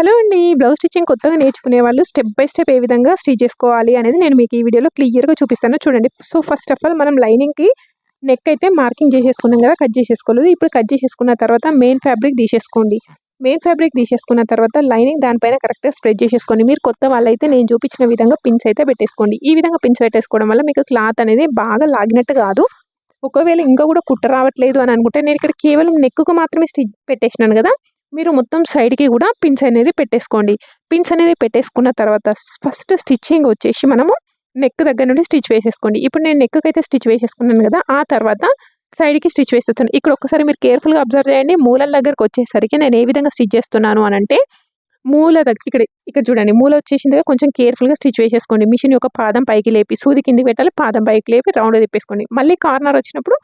Hello అండి blouse stitching కొత్తగా నేర్చుకునే వాళ్ళు స్టెప్ బై స్టెప్ ఏ విధంగా స్టిచ్ చేసుకోవాలి అనేది నేను మీకు ఈ వీడియోలో క్లియర్గా చూపిస్తాను. చూడండి సో ఫస్ట్ ఆఫ్ ఆల్ మనం లైనింగ్కి నెక్ అయితే మార్కింగ్ చేసేసుకున్నాం కదా కట్ చేసేసుకోలేదు. ఇప్పుడు కట్ చేసేసుకున్న తర్వాత మెయిన్ ఫ్యాబ్రిక్ తీసేసుకోండి. మెయిన్ ఫ్యాబ్రిక్ తీసేసుకున్న తర్వాత లైనింగ్ దానిపైన కరెక్ట్గా స్ప్రెడ్ చేసేసుకోండి. మీరు కొత్త వాళ్ళైతే నేను చూపించిన విధంగా పిన్స్ అయితే పెట్టేసుకోండి. ఈ విధంగా పిన్స్ పెట్టేసుకోవడం వల్ల మీకు క్లాత్ అనేది బాగా లాగినట్టు కాదు. ఒకవేళ ఇంకా కూడా కుట్ట రావట్లేదు అని అనుకుంటే నేను ఇక్కడ కేవలం నెక్కు మాత్రమే స్టిచ్ పెట్టేసినాను కదా. మీరు మొత్తం సైడ్కి కూడా పిన్స్ అనేది పెట్టేసుకోండి. పిన్స్ అనేది పెట్టేసుకున్న తర్వాత ఫస్ట్ స్టిచ్చింగ్ వచ్చేసి మనము నెక్ దగ్గర నుండి స్టిచ్ వేసేసుకోండి. ఇప్పుడు నేను నెక్కి అయితే స్టిచ్ వేసేసుకున్నాను కదా ఆ తర్వాత సైడ్కి స్టిచ్ వేసేస్తాను. ఇక్కడ ఒకసారి మీరు కేర్ఫుల్గా అబ్జర్వ్ చేయండి. మూలల దగ్గరకు వచ్చేసరికి నేను ఏ విధంగా స్టిచ్ చేస్తున్నాను అని అంటే మూల దగ్గర ఇక్కడ ఇక్కడ చూడండి. మూల వచ్చేసిందిగా కొంచెం కేర్ఫుల్గా స్టిచ్ వేసేసుకోండి. మిషన్ యొక్క పాదం పైకి లేపి సూది కిందికి పెట్టాలి పాదం పైకి లేపి రౌండ్ తిప్పేసుకోండి. మళ్ళీ కార్నర్ వచ్చినప్పుడు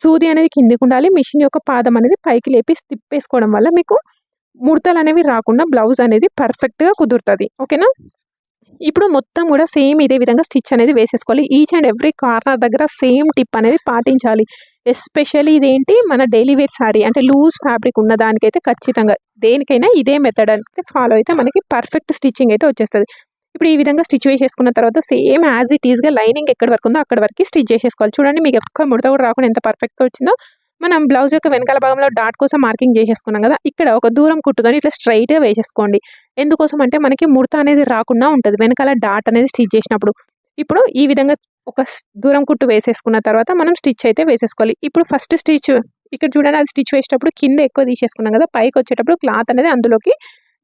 సూది అనేది కిందికి ఉండాలి. మిషన్ యొక్క పాదం అనేది పైకి లేపి తిప్పేసుకోవడం వల్ల మీకు ముడతలు అనేవి రాకుండా బ్లౌజ్ అనేది పర్ఫెక్ట్గా కుదురుతుంది. ఓకేనా? ఇప్పుడు మొత్తం కూడా సేమ్ ఇదే విధంగా స్టిచ్ అనేది వేసేసుకోవాలి. ఈచ్ అండ్ ఎవ్రీ కార్నర్ దగ్గర సేమ్ టిప్ అనేది పాటించాలి. ఎస్పెషల్లీ ఇదేంటి? మన డైలీ వేర్ శారీ అంటే లూజ్ ఫ్యాబ్రిక్ ఉన్న దానికైతే ఖచ్చితంగా దేనికైనా ఇదే మెథడ్ అయితే ఫాలో అయితే మనకి పర్ఫెక్ట్ స్టిచ్చింగ్ అయితే వచ్చేస్తుంది. ఇప్పుడు ఈ విధంగా స్టిచ్ వేసేసుకున్న తర్వాత సేమ్ యాజ్ ఇట్ ఈస్గా లైనింగ్ ఎక్కడ వరకు ఉందో అక్కడ వరకు స్టిచ్ చేసేసుకోవాలి. చూడండి మీకు ఒక్క ముడత కూడా రాకుండా ఎంత పర్ఫెక్ట్గా వచ్చిందో. మనం బ్లౌజ్ యొక్క వెనకాల భాగంలో డాట్ కోసం మార్కింగ్ చేసేసుకున్నాం కదా ఇక్కడ ఒక దూరం కుట్టుకొని ఇట్లా స్ట్రైట్గా వేసేసుకోండి. ఎందుకోసం అంటే మనకి ముడత అనేది రాకుండా ఉంటుంది వెనకాల డాట్ అనేది స్టిచ్ చేసినప్పుడు. ఇప్పుడు ఈ విధంగా ఒక దూరం కుట్టు వేసేసుకున్న తర్వాత మనం స్టిచ్ అయితే వేసేసుకోవాలి. ఇప్పుడు ఫస్ట్ స్టిచ్ ఇక్కడ చూడండి అది స్టిచ్ వేసేటప్పుడు కింద ఎక్కువ తీసేసుకున్నాం కదా పైకి వచ్చేటప్పుడు క్లాత్ అనేది అందులోకి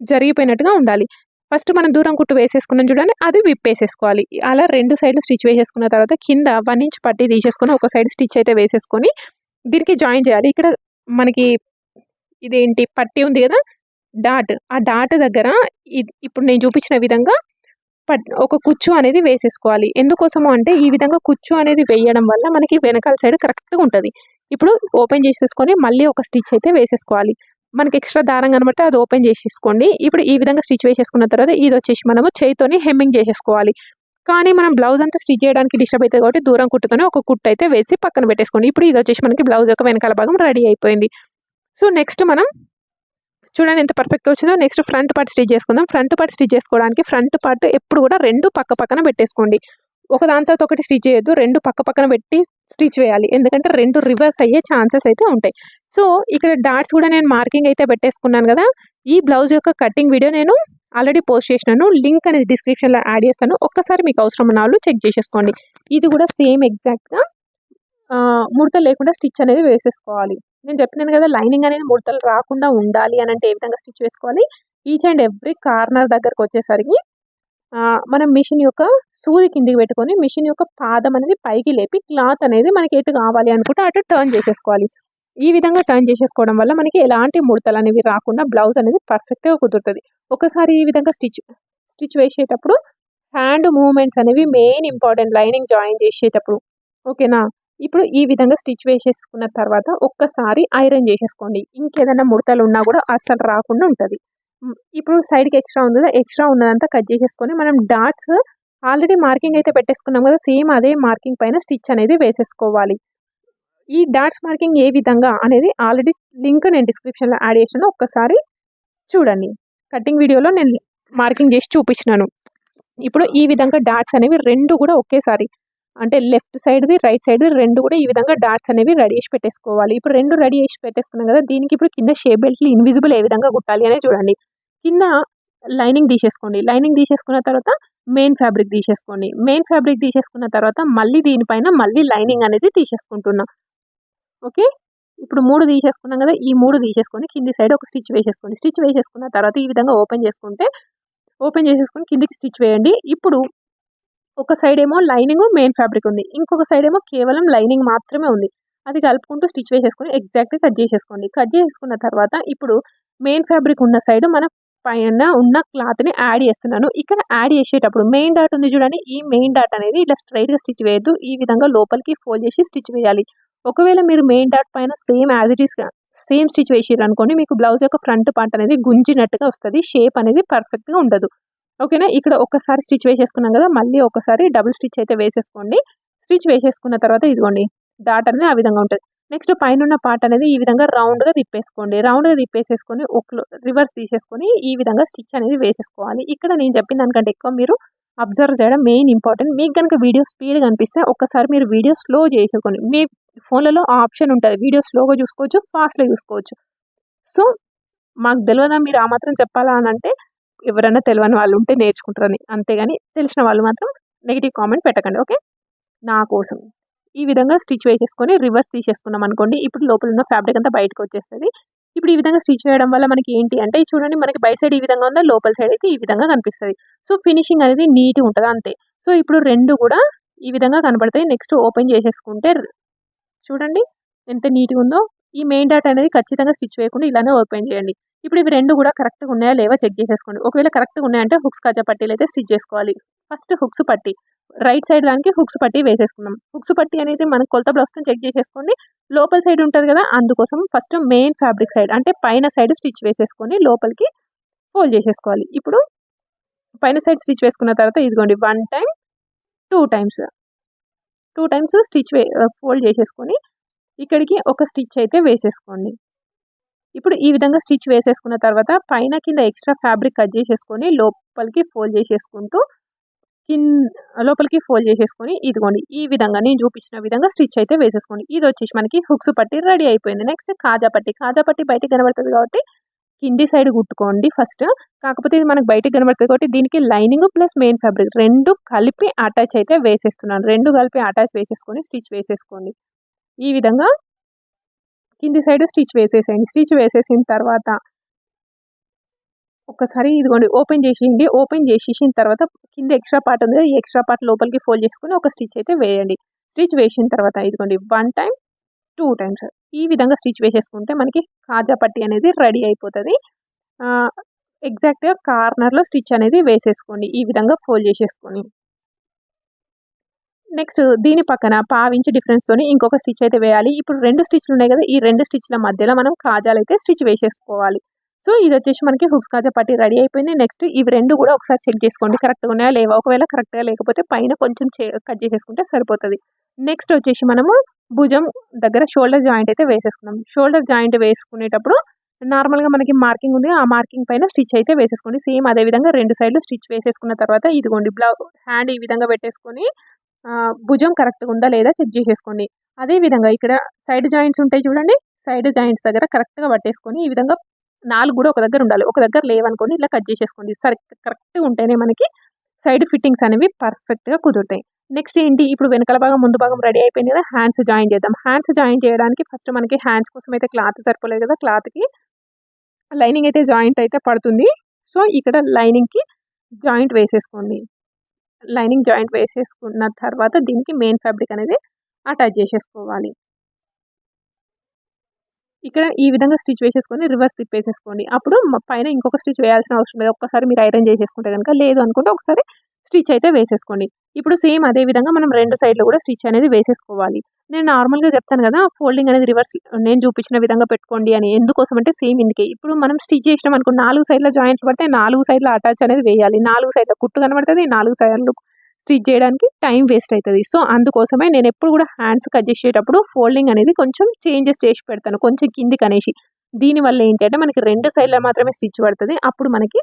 జరిగిపోయినట్టుగా ఉండాలి. ఫస్ట్ మనం దూరం కుట్టు వేసేసుకున్నాం చూడండి అది విప్పేసేసుకోవాలి. అలా రెండు సైడ్లు స్టిచ్ వేసేసుకున్న తర్వాత కింద వన్ ఇంచ్ పట్టి తీసేసుకొని ఒక సైడ్ స్టిచ్ అయితే వేసేసుకొని దీనికి జాయిన్ చేయాలి. ఇక్కడ మనకి ఇదేంటి? పట్టి ఉంది కదా? డాట్ ఆ డాట్ దగ్గర ఇప్పుడు నేను చూపించిన విధంగా పట్ ఒక కుచ్చు అనేది వేసేసుకోవాలి. ఎందుకోసము అంటే ఈ విధంగా కుచ్చు అనేది వేయడం వల్ల మనకి వెనకాల సైడ్ కరెక్ట్గా ఉంటుంది. ఇప్పుడు ఓపెన్ చేసేసుకొని మళ్ళీ ఒక స్టిచ్ అయితే వేసేసుకోవాలి. మనకి ఎక్స్ట్రా దారం కనబడితే అది ఓపెన్ చేసేసుకోండి. ఇప్పుడు ఈ విధంగా స్టిచ్ వేసేసుకున్న తర్వాత ఇది వచ్చేసి మనము చేయితోని హెమ్మింగ్ చేసేసుకోవాలి. కానీ మనం బ్లౌజ్ అంతా స్టిచ్ చేయడానికి డిస్టర్బ్ అవుతుంది కాబట్టి దూరం కుట్టుతోనే ఒక కుట్టు అయితే వేసి పక్కన పెట్టేసుకోండి. ఇప్పుడు ఇది వచ్చేసి మనకి బ్లౌజ్ యొక్క వెనకాల భాగం రెడీ అయిపోయింది. సో నెక్స్ట్ మనం చూడండి ఎంత పర్ఫెక్ట్ వచ్చిందో. నెక్స్ట్ ఫ్రంట్ పార్ట్ స్టిచ్ చేసుకుందాం. ఫ్రంట్ పార్ట్ స్టిచ్ చేసుకోవడానికి ఫ్రంట్ పార్ట్ ఎప్పుడు కూడా రెండు పక్క పక్కన పెట్టేసుకోండి. ఒక దాంతో ఒకటి స్టిచ్ చేయొద్దు. రెండు పక్క పక్కన పెట్టి స్టిచ్ వేయాలి. ఎందుకంటే రెండు రివర్స్ అయ్యే ఛాన్సెస్ అయితే ఉంటాయి. సో ఇక్కడ డాట్స్ కూడా నేను మార్కింగ్ అయితే పెట్టేసుకున్నాను కదా. ఈ బ్లౌజ్ యొక్క కటింగ్ వీడియో నేను ఆల్రెడీ పోస్ట్ చేసినాను. లింక్ అనేది డిస్క్రిప్షన్లో యాడ్ చేస్తాను. ఒక్కసారి మీకు అవసరం ఉన్న వాళ్ళు చెక్ చేసేసుకోండి. ఇది కూడా సేమ్ ఎగ్జాక్ట్గా ముడతలు లేకుండా స్టిచ్ అనేది వేసేసుకోవాలి. నేను చెప్పినాను కదా లైనింగ్ అనేది ముడతలు రాకుండా ఉండాలి అని అంటే ఏ విధంగా స్టిచ్ వేసుకోవాలి? ఈచ్ అండ్ ఎవ్రీ కార్నర్ దగ్గరకు వచ్చేసరికి మనం మిషన్ యొక్క సూది కిందికి పెట్టుకొని మిషన్ యొక్క పాదం అనేది పైకి లేపి క్లాత్ అనేది మనకి ఎటు కావాలి అనుకుంటే అటు టర్న్ చేసేసుకోవాలి. ఈ విధంగా టర్న్ చేసేసుకోవడం వల్ల మనకి ఎలాంటి ముడతలు అనేవి రాకుండా బ్లౌజ్ అనేది పర్ఫెక్ట్గా కుదురుతుంది. ఒకసారి ఈ విధంగా స్టిచ్ స్టిచ్ వేసేటప్పుడు హ్యాండ్ మూమెంట్స్ అనేవి మెయిన్ ఇంపార్టెంట్ లైనింగ్ జాయిన్ చేసేటప్పుడు ఓకేనా ఇప్పుడు ఈ విధంగా స్టిచ్ వేసేసుకున్న తర్వాత ఒక్కసారి ఐరన్ చేసేసుకోండి. ఇంకేదైనా ముడతలు ఉన్నా కూడా అస్సలు రాకుండా ఉంటుంది. ఇప్పుడు సైడ్కి ఎక్స్ట్రా ఉంది కదా ఎక్స్ట్రా ఉన్నదంతా కట్ చేసేసుకొని మనం డాట్స్ ఆల్రెడీ మార్కింగ్ అయితే పెట్టేసుకున్నాం కదా సేమ్ అదే మార్కింగ్ పైన స్టిచ్ అనేది వేసేసుకోవాలి. ఈ డాట్స్ మార్కింగ్ ఏ విధంగా అనేది ఆల్రెడీ లింక్ నేను డిస్క్రిప్షన్లో యాడ్ చేసాను ఒక్కసారి చూడండి. కటింగ్ వీడియోలో నేను మార్కింగ్ చేసి చూపించినాను. ఇప్పుడు ఈ విధంగా డాట్స్ అనేవి రెండు కూడా ఒకేసారి అంటే లెఫ్ట్ సైడ్ది రైట్ సైడ్ది రెండు కూడా ఈ విధంగా డాట్స్ అనేవి రెడీ చేసి పెట్టేసుకోవాలి. ఇప్పుడు రెండు రెడీ చేసి పెట్టేసుకున్నాం కదా దీనికి ఇప్పుడు కింద షేప్ బెల్ట్లు ఇన్విజిబుల్ ఏ విధంగా కుట్టాలి అనేది చూడండి. కింద లైనింగ్ తీసేసుకోండి. లైనింగ్ తీసేసుకున్న తర్వాత మెయిన్ ఫ్యాబ్రిక్ తీసేసుకోండి. మెయిన్ ఫ్యాబ్రిక్ తీసేసుకున్న తర్వాత మళ్ళీ దీనిపైన మళ్ళీ లైనింగ్ అనేది తీసేసుకుంటున్నా. ఓకే? ఇప్పుడు మూడు తీసేసుకున్నాం కదా ఈ మూడు తీసేసుకొని కింది సైడ్ ఒక స్టిచ్ వేసేసుకోండి. స్టిచ్ వేసేసుకున్న తర్వాత ఈ విధంగా ఓపెన్ చేసుకుంటే ఓపెన్ చేసేసుకొని కిందికి స్టిచ్ వేయండి. ఇప్పుడు ఒక సైడ్ ఏమో లైనింగ్ మెయిన్ ఫ్యాబ్రిక్ ఉంది. ఇంకొక సైడ్ ఏమో కేవలం లైనింగ్ మాత్రమే ఉంది. అది కలుపుకుంటూ స్టిచ్ వేసేసుకొని ఎగ్జాక్ట్గా కట్ చేసేసుకోండి. కట్ చేసుకున్న తర్వాత ఇప్పుడు మెయిన్ ఫ్యాబ్రిక్ ఉన్న సైడ్ మన పైన ఉన్న క్లాత్ని యాడ్ చేస్తున్నాను. ఇక్కడ యాడ్ చేసేటప్పుడు మెయిన్ డాట్ ఉంది చూడండి. ఈ మెయిన్ డాట్ అనేది ఇలా స్ట్రైట్గా స్టిచ్ వేయద్దు. ఈ విధంగా లోపలికి ఫోల్డ్ చేసి స్టిచ్ వేయాలి. ఒకవేళ మీరు మెయిన్ డాట్ పైన సేమ్ యాజ్ ఇట్ ఈస్గా సేమ్ స్టిచ్ వేసారు అనుకోండి మీకు బ్లౌజ్ యొక్క ఫ్రంట్ పార్ట్ అనేది గుంజినట్టుగా వస్తుంది షేప్ అనేది పర్ఫెక్ట్గా ఉండదు. ఓకేనా? ఇక్కడ ఒకసారి స్టిచ్ వేసేసుకున్నాం కదా మళ్ళీ ఒకసారి డబుల్ స్టిచ్ అయితే వేసేసుకోండి. స్టిచ్ వేసేసుకున్న తర్వాత ఇదిగోండి డాట్ అనేది ఆ విధంగా ఉంటుంది. నెక్స్ట్ పైన ఉన్న పార్ట్ అనేది ఈ విధంగా రౌండ్గా తిప్పేసుకోండి. రౌండ్గా తిప్పేసేసుకొని ఒక రివర్స్ తీసేసుకొని ఈ విధంగా స్టిచ్ అనేది వేసేసుకోవాలి. ఇక్కడ నేను చెప్పిన దానికంటే ఎక్కువ మీరు అబ్జర్వ్ చేయడం మెయిన్ ఇంపార్టెంట్. మీకు కనుక వీడియో స్పీడ్ కనిపిస్తే ఒక్కసారి మీరు వీడియో స్లో చేసుకోండి మీ ఫోన్లలో ఆప్షన్ ఉంటుంది. వీడియో స్లోగా చూసుకోవచ్చు ఫాస్ట్లో చూసుకోవచ్చు. సో మాకు తెలియదా మీరు ఆ మాత్రం చెప్పాలా అని అంటే ఎవరైనా తెలియని వాళ్ళు ఉంటే నేర్చుకుంటారని. అంతేగాని తెలిసిన వాళ్ళు మాత్రం నెగిటివ్ కామెంట్ పెట్టకండి ఓకే? నా కోసం. ఈ విధంగా స్టిచ్ వేసేసుకొని రివర్స్ తీసేసుకున్నాం అనుకోండి ఇప్పుడు లోపల ఉన్న ఫ్యాబ్రిక్ అంతా బయటకు వచ్చేస్తుంది. ఇప్పుడు ఈ విధంగా స్టిచ్ చేయడం వల్ల మనకి ఏంటి అంటే చూడండి మనకి బయట సైడ్ ఈ విధంగా ఉందా లోపల సైడ్ అయితే ఈ విధంగా కనిపిస్తుంది. సో ఫినిషింగ్ అనేది నీట్గా ఉంటుంది అంతే. సో ఇప్పుడు రెండు కూడా ఈ విధంగా కనబడతాయి నెక్స్ట్ ఓపెన్ చేసేసుకుంటే చూడండి ఎంత నీట్గా ఉందో. ఈ మెయిన్ డాట్ అనేది ఖచ్చితంగా స్టిచ్ వేయకుండా ఇలానే ఓపెన్ చేయండి. ఇప్పుడు ఇవి రెండు కూడా కరెక్ట్గా ఉన్నాయా లేవా చెక్ చేసేసుకోండి. ఒకవేళ కరెక్ట్గా ఉన్నాయంటే హుక్స్ కాజా పట్టీలు అయితే స్టిచ్ చేసుకోవాలి. ఫస్ట్ హుక్స్ పట్టి. రైట్ సైడ్ దానికి హుక్స్ పట్టి వేసేసుకుందాం. హుక్స్ పట్టి అనేది మనం కొలత బ్లౌజ్తో చెక్ చేసేసుకోండి. లోపల సైడ్ ఉంటుంది కదా అందుకోసం ఫస్ట్ మెయిన్ ఫ్యాబ్రిక్ సైడ్ అంటే పైన సైడ్ స్టిచ్ వేసేసుకొని లోపలికి ఫోల్డ్ చేసేసుకోవాలి. ఇప్పుడు పైన సైడ్ స్టిచ్ వేసుకున్న తర్వాత ఇదిగోండి one time two times. Two times stitch fold చేసేసుకొని ఇక్కడికి ఒక స్టిచ్ అయితే వేసేసుకోండి. ఇప్పుడు ఈ విధంగా స్టిచ్ వేసేసుకున్న తర్వాత పైన కింద ఎక్స్ట్రా ఫ్యాబ్రిక్ కట్ చేసేసుకొని లోపలికి ఫోల్డ్ చేసేసుకుంటూ కింద లోపలికి ఫోల్డ్ చేసేసుకొని ఇదిగోండి ఈ విధంగా నేను చూపించిన విధంగా స్టిచ్ అయితే వేసేసుకోండి. ఇది వచ్చేసి మనకి హుక్స్ పట్టి రెడీ అయిపోయింది. నెక్స్ట్ కాజా పట్టి. కాజా పట్టి బయటికి కనబడుతుంది కాబట్టి కింది సైడ్ కుట్టుకోండి ఫస్ట్. కాకపోతే ఇది మనకు బయటకు కనబడుతుంది కాబట్టి దీనికి లైనింగ్ ప్లస్ మెయిన్ ఫ్యాబ్రిక్ రెండు కలిపి అటాచ్ అయితే వేసేస్తున్నాను. రెండు కలిపి అటాచ్ వేసేసుకొని స్టిచ్ వేసేసుకోండి. ఈ విధంగా కింది సైడ్ స్టిచ్ వేసేసేయండి. స్టిచ్ వేసేసిన తర్వాత ఒక్కసారి ఇదిగోండి ఓపెన్ చేసేయండి. ఓపెన్ చేసేసిన తర్వాత కింద ఎక్స్ట్రా పార్ట్ ఉంది ఈ ఎక్స్ట్రా పార్ట్ లోపలికి ఫోల్డ్ చేసుకుని ఒక స్టిచ్ అయితే వేయండి. స్టిచ్ వేసిన తర్వాత ఇదిగోండి వన్ టైం టూ టైమ్స్. ఈ విధంగా స్టిచ్ వేసేసుకుంటే మనకి కాజా పట్టి అనేది రెడీ అయిపోతుంది. ఎగ్జాక్ట్గా కార్నర్లో స్టిచ్ అనేది వేసేసుకోండి. ఈ విధంగా ఫోల్డ్ చేసేసుకొని. నెక్స్ట్ దీని పక్కన పావించి డిఫరెన్స్తోని ఇంకొక స్టిచ్ అయితే వేయాలి. ఇప్పుడు రెండు స్టిచ్లు ఉన్నాయి కదా ఈ రెండు స్టిచ్ల మధ్యలో మనం కాజాలు అయితే స్టిచ్ వేసేసుకోవాలి. సో ఇది వచ్చేసి మనకి హుక్స్ కాజా పట్టి రెడీ అయిపోయింది. నెక్స్ట్ ఇవి రెండు కూడా ఒకసారి చెక్ చేసుకోండి. కరెక్ట్గా ఉన్నాయా లేవా? ఒకవేళ కరెక్ట్గా లేకపోతే పైన కొంచెం కట్ చేసేసుకుంటే సరిపోతుంది. నెక్స్ట్ వచ్చేసి మనము భుజం దగ్గర షోల్డర్ జాయింట్ అయితే వేసేసుకున్నాం షోల్డర్ జాయింట్ వేసుకునేటప్పుడు నార్మల్గా మనకి మార్కింగ్ ఉంది. ఆ మార్కింగ్ పైన స్టిచ్ అయితే వేసేసుకోండి. సేమ్ అదే విధంగా రెండు సైడ్లు స్టిచ్ వేసేసుకున్న తర్వాత ఇదిగోండి బ్లౌ హ్యాండ్ ఈ విధంగా పెట్టేసుకొని భుజం కరెక్ట్గా ఉందా లేదా చెక్ చేసేసుకోండి. అదే విధంగా ఇక్కడ సైడ్ జాయింట్స్ ఉంటాయి చూడండి. సైడ్ జాయింట్స్ దగ్గర కరెక్ట్గా పట్టేసుకొని ఈ విధంగా నాలుగు కూడా ఒక దగ్గర ఉండాలి. ఒక దగ్గర లేవనుకోండి ఇట్లా కట్ చేసేసుకోండి. సరే కరెక్ట్గా ఉంటేనే మనకి సైడ్ ఫిట్టింగ్స్ అనేవి పర్ఫెక్ట్గా కుదురుతాయి. నెక్స్ట్ ఏంటి? ఇప్పుడు వెనకాల భాగం ముందు భాగం రెడీ అయిపోయింది కదా హ్యాండ్స్ జాయిన్ చేద్దాం. హ్యాండ్స్ జాయిన్ చేయడానికి ఫస్ట్ మనకి హ్యాండ్స్ కోసం అయితే క్లాత్ సరిపోలేదు కదా క్లాత్కి లైనింగ్ అయితే జాయింట్ అయితే పడుతుంది. సో ఇక్కడ లైనింగ్కి జాయింట్ వేసేసుకోండి. లైనింగ్ జాయింట్ వేసేసుకున్న తర్వాత దీనికి మెయిన్ ఫ్యాబ్రిక్ అనేది అటాచ్ చేసేసుకోవాలి. ఇక్కడ ఈ విధంగా స్టిచ్ వేసేసుకొని రివర్స్ తిప్పేసేసుకోండి. అప్పుడు పైన ఇంకొక స్టిచ్ వేయాల్సిన అవసరం లేదు. ఒక్కసారి మీరు ఐరన్ చేసేసుకుంటే కనుక లేదు అనుకుంటే ఒకసారి స్టిచ్ అయితే వేసేసుకోండి. ఇప్పుడు సేమ్ అదే విధంగా మనం రెండు సైడ్లు కూడా స్టిచ్ అనేది వేసేసుకోవాలి. నేను నార్మల్గా చెప్తాను కదా ఫోల్డింగ్ అనేది రివర్స్ నేను చూపించిన విధంగా పెట్టుకోండి అని. ఎందుకోసం అంటే సేమ్ ఇందుకే. ఇప్పుడు మనం స్టిచ్ చేసినాం అనుకో నాలుగు సైడ్ల జాయింట్లు పడితే నాలుగు సైడ్ల అటాచ్ అనేది వేయాలి. నాలుగు సైడ్ల కుట్టు కనబడుతుంది నాలుగు సైడ్లు స్టిచ్ చేయడానికి టైం వేస్ట్ అవుతుంది. సో అందుకోసమే నేను ఎప్పుడు కూడా హ్యాండ్స్ కట్ చేసేటప్పుడు ఫోల్డింగ్ అనేది కొంచెం చేంజెస్ చేసి పెడతాను. కొంచెం కిందికి అనేసి. దీనివల్ల ఏంటంటే మనకి రెండు సైడ్లో మాత్రమే స్టిచ్ పడుతుంది. అప్పుడు మనకి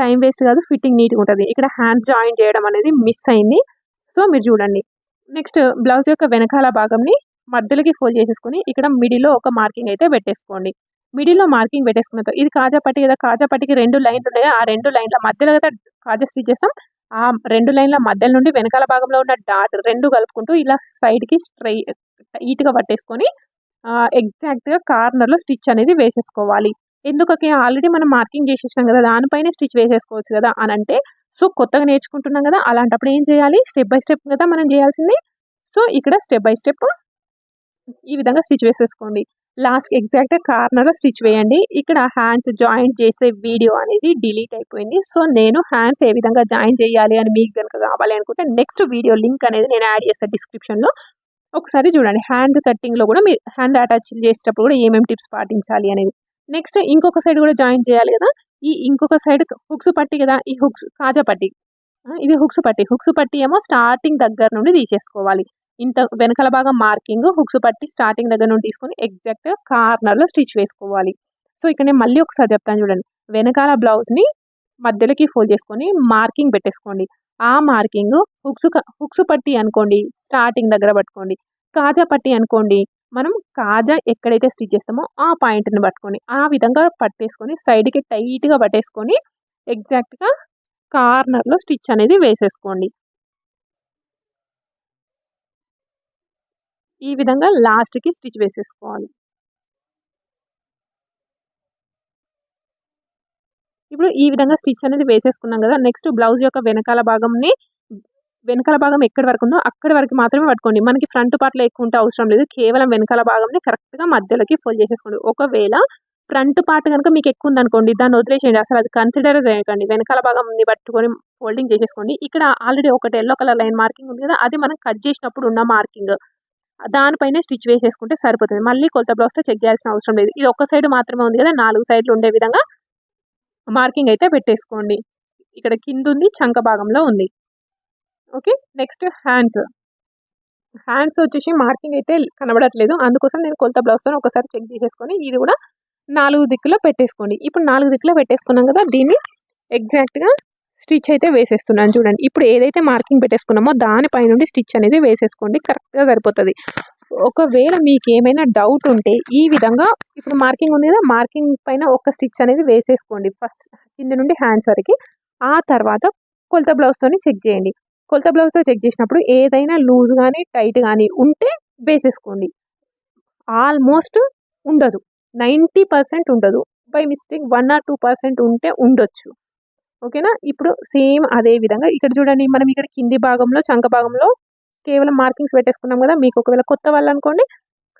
టైం వేస్ట్ కాదు ఫిట్టింగ్ నీట్గా ఉంటుంది. ఇక్కడ హ్యాండ్ జాయిన్ చేయడం అనేది మిస్ అయింది. సో మీరు చూడండి. నెక్స్ట్ బ్లౌజ్ యొక్క వెనకాల భాగంని మధ్యలోకి ఫోల్డ్ చేసేసుకొని ఇక్కడ మిడిలో ఒక మార్కింగ్ అయితే పెట్టేసుకోండి. మిడిల్లో మార్కింగ్ పెట్టేసుకున్న ఇది కాజా పట్టి కదా కాజా పట్టికి రెండు లైన్లు ఉన్నాయి? ఆ రెండు లైన్ల మధ్యలో కదా కాజా స్టిచ్ చేస్తాం. ఆ రెండు లైన్ల మధ్యలో నుండి వెనకాల భాగంలో ఉన్న డాట్ రెండు కలుపుకుంటూ ఇలా సైడ్కి స్ట్రై ఈట్గా పట్టేసుకొని ఎగ్జాక్ట్గా కార్నర్లో స్టిచ్ అనేది వేసేసుకోవాలి. ఎందుకకి? ఆల్రెడీ మనం మార్కింగ్ చేసేసినాం కదా దానిపైన స్టిచ్ వేసేసుకోవచ్చు కదా అని అంటే సో కొత్తగా నేర్చుకుంటున్నాం కదా అలాంటప్పుడు ఏం చేయాలి? స్టెప్ బై స్టెప్ కదా మనం చేయాల్సింది. సో ఇక్కడ స్టెప్ బై స్టెప్ ఈ విధంగా స్టిచ్ వేసేసుకోండి. లాస్ట్ ఎగ్జాక్ట్ కార్నర్లో స్టిచ్ వేయండి. ఇక్కడ హ్యాండ్స్ జాయింట్ చేసే వీడియో అనేది డిలీట్ అయిపోయింది. సో నేను హ్యాండ్స్ ఏ విధంగా జాయిన్ చేయాలి అని మీకు కనుక కావాలి అనుకుంటే నెక్స్ట్ వీడియో లింక్ అనేది నేను యాడ్ చేస్తాను డిస్క్రిప్షన్లో ఒకసారి చూడండి హ్యాండ్ కట్టింగ్లో కూడా మీరు హ్యాండ్ అటాచ్ చేసేటప్పుడు కూడా ఏమేమి టిప్స్ పాటించాలి అనేది. నెక్స్ట్ ఇంకొక సైడ్ కూడా జాయిన్ చేయాలి కదా. ఈ ఇంకొక సైడ్ హుక్స్ పట్టి కదా ఈ హుక్స్ కాజా పట్టి. ఇది హుక్స్ పట్టి. హుక్స్ పట్టి ఏమో స్టార్టింగ్ దగ్గర నుండి తీసేసుకోవాలి. ఇంత వెనకాల భాగం మార్కింగ్ హుక్స్ పట్టి స్టార్టింగ్ దగ్గర నుండి తీసుకొని ఎగ్జాక్ట్ కార్నర్లో స్టిచ్ వేసుకోవాలి. సో ఇక్కడ నేను మళ్ళీ ఒకసారి చెప్తాను చూడండి. వెనకాల బ్లౌజ్ని మధ్యలోకి ఫోల్డ్ చేసుకొని మార్కింగ్ పెట్టేసుకోండి. ఆ మార్కింగ్ హుక్స్ హుక్స్ పట్టి అనుకోండి స్టార్టింగ్ దగ్గర పట్టుకోండి. కాజా పట్టి అనుకోండి మనం కాజా ఎక్కడైతే స్టిచ్ చేస్తామో ఆ పాయింట్ని పట్టుకొని ఆ విధంగా పట్టేసుకొని సైడ్కి టైట్గా పట్టేసుకొని ఎగ్జాక్ట్గా కార్నర్లో స్టిచ్ అనేది వేసేసుకోండి. ఈ విధంగా లాస్ట్కి స్టిచ్ వేసేసుకోవాలి. ఇప్పుడు ఈ విధంగా స్టిచ్ అనేది వేసేసుకున్నాం కదా నెక్స్ట్ బ్లౌజ్ యొక్క వెనకాల భాగంని వెనకాల భాగం ఎక్కడి వరకు ఉందో అక్కడి వరకు మాత్రమే పట్టుకోండి. మనకి ఫ్రంట్ పార్ట్లో ఎక్కువ ఉంటే అవసరం లేదు. కేవలం వెనకాల భాగంని కరెక్ట్గా మధ్యలోకి ఫోల్డ్ చేసేసుకోండి. ఒకవేళ ఫ్రంట్ పార్ట్ కనుక మీకు ఎక్కువ ఉందనుకోండి దాన్ని వదిలేసేయండి. అసలు అది కన్సిడర్ చేయకండి. వెనకాల భాగంని పట్టుకొని ఫోల్డింగ్ చేసేసుకోండి. ఇక్కడ ఆల్రెడీ ఒకటి ఎల్లో కలర్ లైన్ మార్కింగ్ ఉంది కదా అది మనం కట్ చేసినప్పుడు ఉన్న మార్కింగ్. దానిపైన స్టిచ్ వేసేసుకుంటే సరిపోతుంది. మళ్ళీ కొలత బ్లౌజ్తో చెక్ చేయాల్సిన అవసరం లేదు. ఇది ఒక సైడ్ మాత్రమే ఉంది కదా నాలుగు సైడ్లు ఉండే విధంగా మార్కింగ్ అయితే పెట్టేసుకోండి. ఇక్కడ కింద ఉంది చంక భాగంలో ఉంది. Okay next hands. హ్యాండ్స్ వచ్చేసి మార్కింగ్ అయితే కనబడట్లేదు. అందుకోసం నేను కొలత బ్లౌజ్తో ఒకసారి చెక్ చేసేసుకొని ఇది కూడా నాలుగు దిక్కులో పెట్టేసుకోండి. ఇప్పుడు నాలుగు దిక్కులో పెట్టేసుకున్నాం కదా దీన్ని ఎగ్జాక్ట్గా స్టిచ్ అయితే వేసేస్తున్నాను చూడండి. ఇప్పుడు ఏదైతే మార్కింగ్ పెట్టేసుకున్నామో దానిపై నుండి స్టిచ్ అనేది వేసేసుకోండి కరెక్ట్గా సరిపోతుంది. ఒకవేళ మీకు ఏమైనా డౌట్ ఉంటే ఈ విధంగా ఇప్పుడు మార్కింగ్ ఉంది కదా మార్కింగ్ పైన ఒక స్టిచ్ అనేది వేసేసుకోండి. ఫస్ట్ కింద నుండి హ్యాండ్స్ వరకు. ఆ తర్వాత కొలత బ్లౌజ్తో చెక్ చేయండి. కొలత బ్లౌజ్తో చెక్ చేసినప్పుడు ఏదైనా లూజ్ కానీ టైట్ కానీ ఉంటే వేసేసుకోండి. ఆల్మోస్ట్ ఉండదు. నైంటీ పర్సెంట్ ఉండదు. By mistake one or two percent ఉంటే ఉండొచ్చు. ఓకేనా? ఇప్పుడు సేమ్ అదే విధంగా ఇక్కడ చూడండి మనం ఇక్కడ కింది భాగంలో చంక భాగంలో కేవలం మార్కింగ్స్ పెట్టేసుకున్నాం కదా మీకు ఒకవేళ కొత్త వాళ్ళు అనుకోండి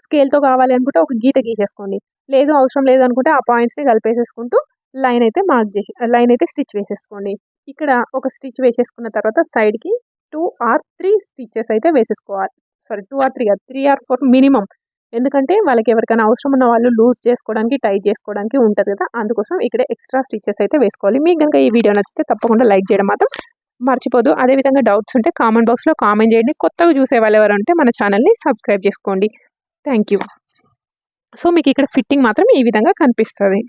స్కేల్తో కావాలి అనుకుంటే ఒక గీత గీసేసుకోండి. లేదు అవసరం లేదు అనుకుంటే ఆ పాయింట్స్ని కలిపేసేసుకుంటూ లైన్ అయితే మార్క్ చేసి లైన్ అయితే స్టిచ్ వేసేసుకోండి. ఇక్కడ ఒక స్టిచ్ వేసేసుకున్న తర్వాత సైడ్కి టూ ఆర్ త్రీ స్టిచ్చెస్ అయితే వేసేసుకోవాలి. Sorry two or three three or four minimum ఎందుకంటే వాళ్ళకి ఎవరికైనా అవసరం ఉన్న వాళ్ళు లూజ్ చేసుకోవడానికి టైట్ చేసుకోవడానికి ఉంటుంది కదా. అందుకోసం ఇక్కడ ఎక్స్ట్రా స్టిచ్చెస్ అయితే వేసుకోవాలి. మీకు కనుక ఈ వీడియో నచ్చితే తప్పకుండా లైక్ చేయడం మాత్రం మర్చిపోదు. అదేవిధంగా డౌట్స్ ఉంటే కామెంట్ బాక్స్లో కామెంట్ చేయండి. కొత్తగా చూసే వాళ్ళు ఎవరు ఉంటే మన ఛానల్ని సబ్స్క్రైబ్ చేసుకోండి. థ్యాంక్ యూ సో మీకు ఇక్కడ ఫిట్టింగ్ మాత్రం ఈ విధంగా కనిపిస్తుంది.